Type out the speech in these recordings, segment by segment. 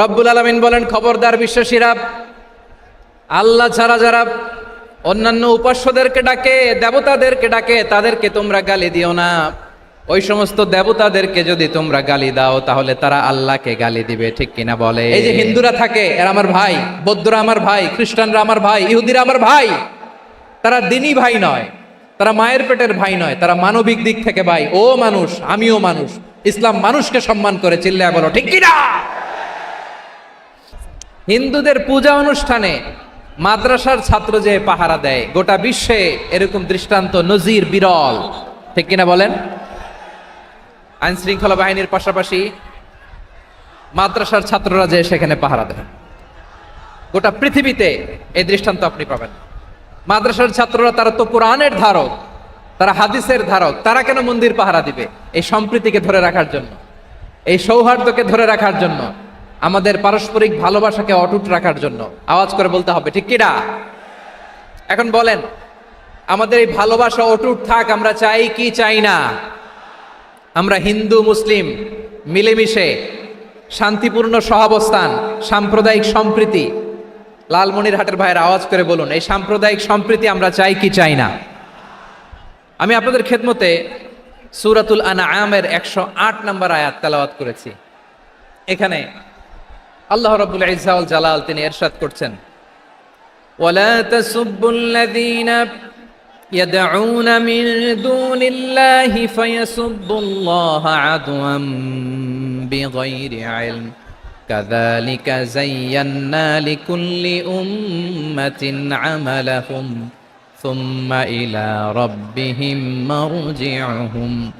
রব্বুল আলমিন বলেন, খবরদার বিশ্বাসীরা, আল্লাহ ছাড়া যারা অন্যান্য উপাস্যদেরকে ডাকে, দেবতাদেরকে ডাকে, তাদেরকে তোমরা গালি দিও না। ওই সমস্ত দেবতাদেরকে যদি তোমরা গালি দাও, তাহলে তারা আল্লাহকে গালি দিবে, ঠিক কিনা বলে? এই যে হিন্দুরা থাকে, এরা আমার ভাই, বৌদ্ধরা আমার ভাই, খ্রিস্টানরা আমার ভাই, ইহুদিরা আমার ভাই, তারা দিনই ভাই নয়, তারা মায়ের পেটের ভাই নয়, তারা মানবিক দিক থেকে ভাই। ও মানুষ, আমিও মানুষ, ইসলাম মানুষকে সম্মান করে, চিল্লায় বলো, ঠিক কিনা? হিন্দুদের পূজা অনুষ্ঠানে মাদ্রাসার ছাত্র যে পাহারা দেয়, গোটা বিশ্বে এরকম দৃষ্টান্ত নজির বিরল। ঠিক কিনা বলেন? আইন শৃঙ্খলা বাহিনীর পাশাপাশি মাদ্রাসার ছাত্ররা যে সেখানে পাহারা দেয়। গোটা পৃথিবীতে এই দৃষ্টান্ত আপনি পাবেন। মাদ্রাসার ছাত্ররা তারা তো কোরআনের ধারক, তারা হাদিসের ধারক, তারা কেন মন্দির পাহারা দিবে? এই সম্প্রীতিকে ধরে রাখার জন্য, এই সৌহার্দ্যকে ধরে রাখার জন্য আমাদের পারস্পরিক ভালোবাসাকে অটুট রাখার জন্য। আওয়াজ করে বলতে হবে, ঠিক কিনা? এখন বলেন, আমাদের এই ভালোবাসা অটুট থাক, আমরা চাই কি চাই না? আমরা হিন্দু, মুসলিম, মিলেমিশে শান্তিপূর্ণ সহাবস্থান, সাম্প্রদায়িক সম্প্রীতি, লালমনিরহাটের ভাইয়ের আওয়াজ করে বলুন, এই সাম্প্রদায়িক সম্প্রীতি আমরা চাই কি চাই না? আমি আপনাদের খেদমতে সুরাতুল আনা আমের একশো আট নম্বর আয়াত তেলাওয়াত করেছি। এখানে আল্লাহ রবুল ইজাউল জালাল তিনি এরশাদ করছেন ولا تسبوا الذين يدعون من دون الله فيسبوا الله عدوا بغير علم كذلك زينا لكل أمة عملهم ثم إلى ربهم مرجعهم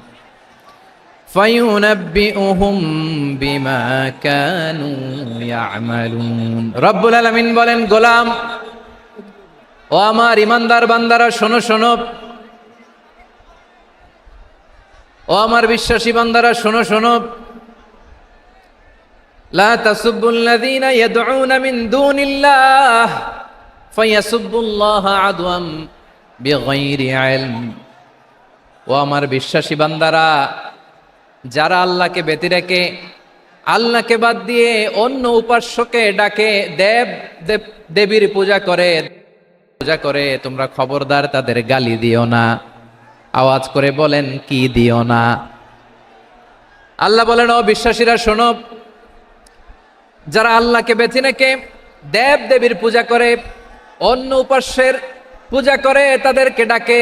ফাইউনাব্বিউহুম বিমা রব্বুল বলেন, গোলাম, ও আমার ইমানদার বান্দারা, শোনো শোনো। ও আমার বিশ্বাসী বান্দারা, শোনো শোনো। লা ও আমার বিশ্বাসী বান্দারা যারা আল্লাহকে ব্যতি রেখে, আল্লাহকে বাদ দিয়ে অন্য উপাস্যকে ডাকে, দেব দেব, দেবীর পূজা করে পূজা করে, তোমরা খবরদার তাদের গালি দিও না। আওয়াজ করে বলেন, কি দিও না? আল্লাহ বলেন, ও বিশ্বাসীরা, শোনো। যারা আল্লাহকে বেছে নেকে দেব, দেবীর পূজা করে, অন্য উপাস্যের পূজা করে, তাদেরকে ডাকে।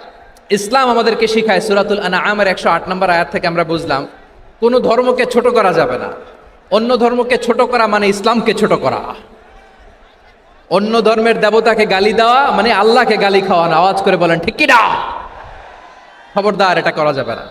ইসলাম আমাদেরকে শিখায় সুরাতুল আনা আমের একশো আট নম্বর আয়াত থেকে আমরা বুঝলাম, কোনো ধর্মকে ছোট করা যাবে না। অন্য ধর্মকে ছোট করা মানে ইসলামকে ছোট করা। অন্য ধর্মের দেবতাকে গালি দেওয়া মানে আল্লাহকে গালি খাওয়ানো। আওয়াজ করে বলেন, ঠিক কিনা খবরদার, এটা করা যাবে না।